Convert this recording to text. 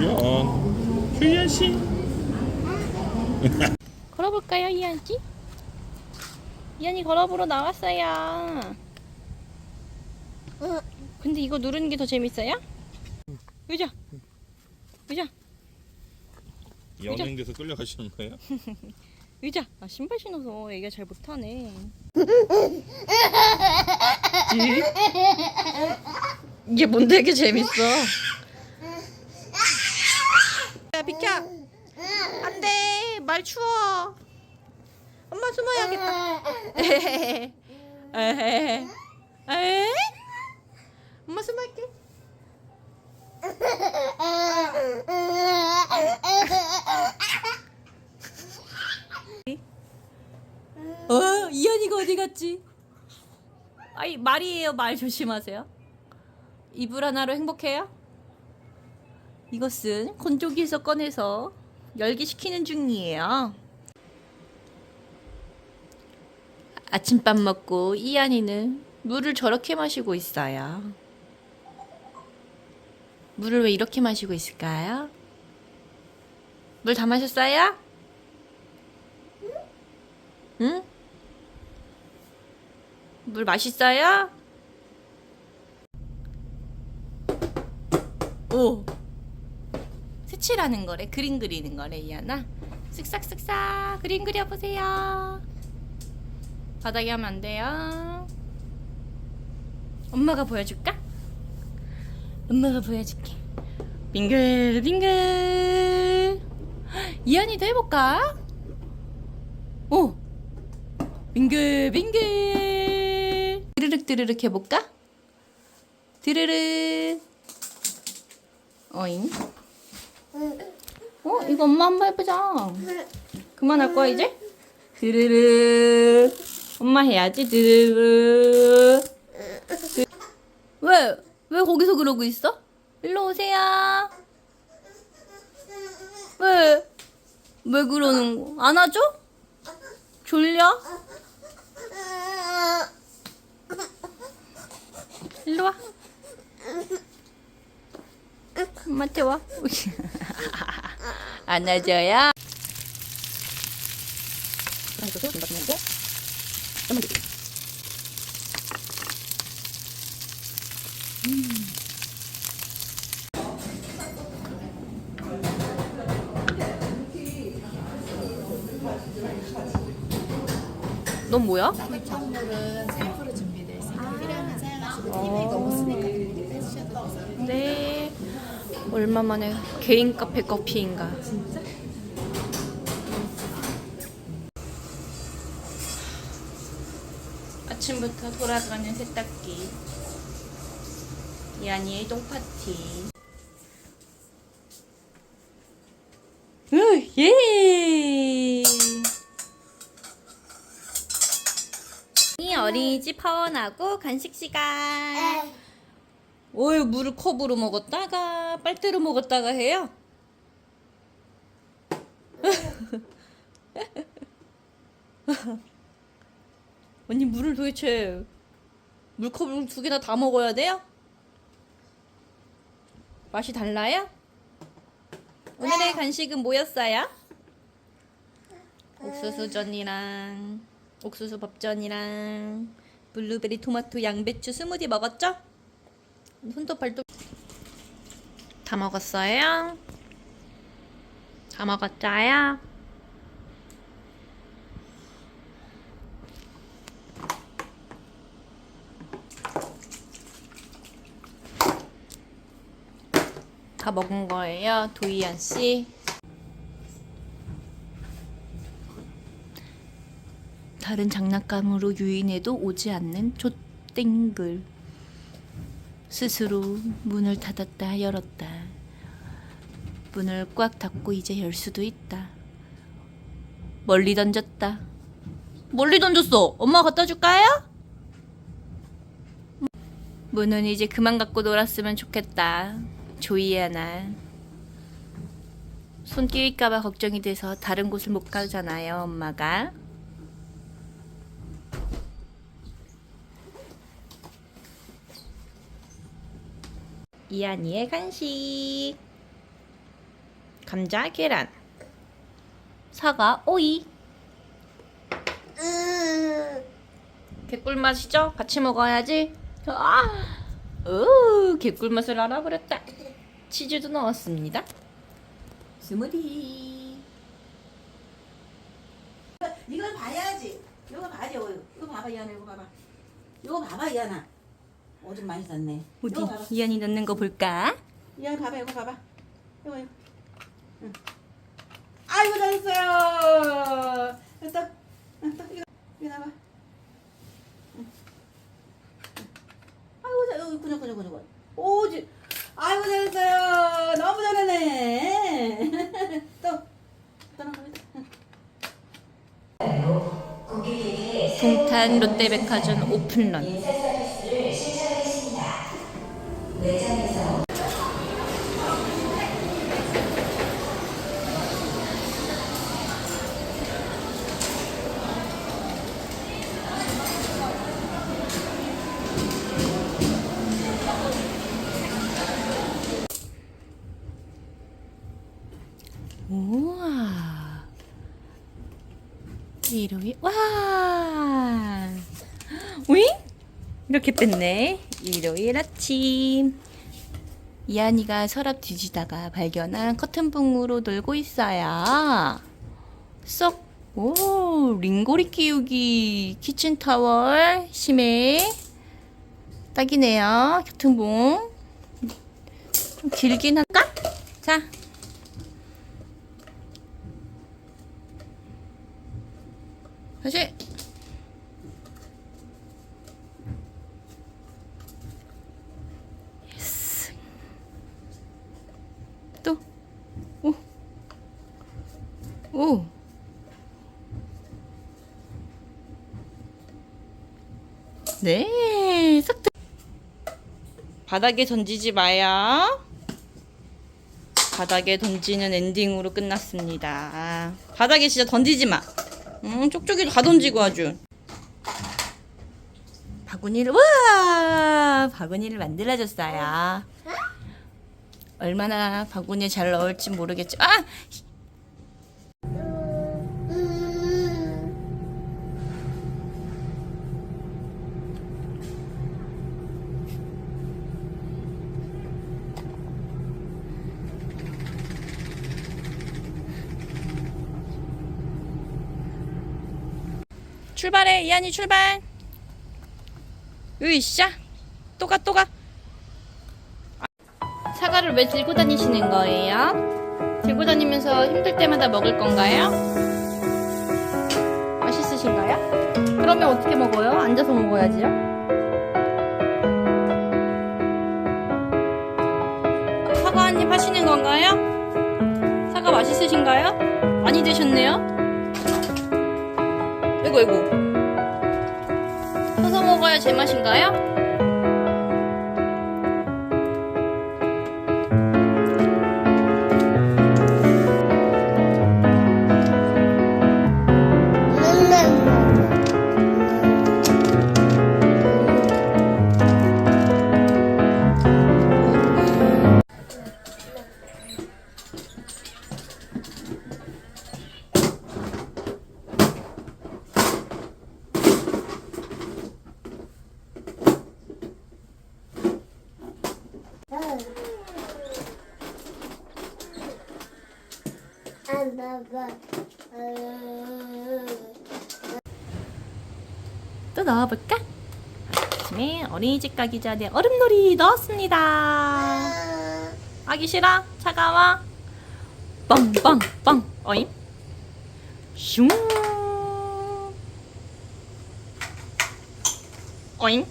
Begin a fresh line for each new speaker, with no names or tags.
주연 주연 씨
걸어볼까요, 이한 씨? 이한이 걸어보러 나왔어요. 근데 이거 누르는 게 더 재밌어요? 의자, 의자,
연예인돼서 끌려가시는 거예요?
의자. 아 신발 신어서 애가 잘 못하네. 이게 뭔데 이게 재밌어? 안돼 말 추워. 엄마 숨어야겠다. 에헤헤. 에헤헤. 에헤. 엄마 숨을게. 어 이현이가 어디 갔지? 아이 말이에요 말 조심하세요. 이불 하나로 행복해요? 이것은 건조기에서 꺼내서 열기 식히는 중이에요. 아침밥 먹고 이한이는 물을 저렇게 마시고 있어요. 물을 왜 이렇게 마시고 있을까요? 물 다 마셨어요? 응? 물 맛있어요? 오. 색칠하는 거래. 그림 그리는 거래, 이하나. 쓱싹쓱싹 그림 그려보세요. 바닥에 하면 안 돼요. 엄마가 보여줄까? 엄마가 보여줄게. 빙글 빙글. 이한이도 해볼까? 오. 빙글 빙글. 드르륵 드르륵 해볼까? 드르륵. 어잉. 어 이거 엄마 한번 해보자. 그만할 거야 이제? 드르륵. 엄마 해야지 드르륵. 드- 왜? 왜 거기서 그러고 있어? 일로 오세요. 왜? 왜 그러는 거? 안아줘? 졸려? 일로 와. 엄마한테 와. 안아줘요. 넌 뭐야? 얼마 만에 개인 카페 커피인가? 아침부터 돌아가는 세탁기. 이한이의 똥 파티. 으, 예! 이 어린이집 파원하고 간식 시간. 어유 물을 컵으로 먹었다가 빨대로 먹었다가 해요. 언니 물을 도대체 물컵을 두 개나 다 먹어야 돼요? 맛이 달라요? 오늘의 간식은 뭐였어요? 옥수수전이랑 옥수수 밥전이랑 블루베리 토마토 양배추 스무디 먹었죠? 손톱 발톱 다 먹었어요? 다 먹었어요? 다 먹은 거예요, 도희안 씨. 다른 장난감으로 유인해도 오지 않는 좆땡글. 스스로 문을 닫았다 열었다. 문을 꽉 닫고 이제 열 수도 있다. 멀리 던졌다. 멀리 던졌어. 엄마 갖다 줄까요? 문은 이제 그만 갖고 놀았으면 좋겠다. 조이야 나. 손 끼일까봐 걱정이 돼서 다른 곳을 못 가잖아요, 엄마가. 이한이의 간식. 감자, 계란, 사과, 오이. 개꿀 맛이죠? 같이 먹어야지. 아, 오, 개꿀 맛을 알아버렸다. 치즈도 넣었습니다. 스무디.
이걸 봐야지. 이거 봐야지. 이거, 이거 봐봐 이하나 이거 봐봐. 이거 봐봐 이하나. 오줌 많이 쌌네.
어디
이거 봐봐.
이한이 넣는 거 볼까?
이하나 봐봐 이거 봐봐. 이거 이거. 응. 아이고 잘했어요. 또, 응, 또 이거 이거 나봐. 응. 응. 아이고 잘, 어, 그냥 그냥 그냥. 오지. 아이고 잘했어요. 너무 잘하네. 또, 또 나가.
동탄 롯데백화점 오픈런. 우와. 일요일 와 오잉? 이렇게 뺐네 일요일 아침. 이한이가 서랍 뒤지다가 발견한 커튼봉으로 놀고 있어요. 쏙 오 링고리 키우기 키친타월. 심해. 딱이네요 커튼봉. 좀 길긴 할까? 자. 다시 예스 또오오 오. 네, 싹 들- 바닥에 던지지 마요. 바닥에 던지는 엔딩으로 끝났습니다. 바닥에 진짜 던지지 마. 음, 쪽쪽이로 가 던지고 아주. 바구니를 와 바구니를 만들어줬어요. 얼마나 바구니에 잘 넣을지 모르겠죠. 아 출발해 이한이 출발. 으쌰 또가 또가. 사과를 왜 들고 다니시는 거예요? 들고 다니면서 힘들 때마다 먹을 건가요? 맛있으신가요? 그러면 어떻게 먹어요? 앉아서 먹어야지요. 사과 한 입 하시는 건가요? 사과 맛있으신가요? 많이 드셨네요. 이고 이고. 서서 먹어야 제맛인가요? 또 넣어볼까? 아침에 어린이집 가기 전에 얼음놀이 넣었습니다. 아기 싫어? 차가워? 빵빵빵 어임? 슝 어임?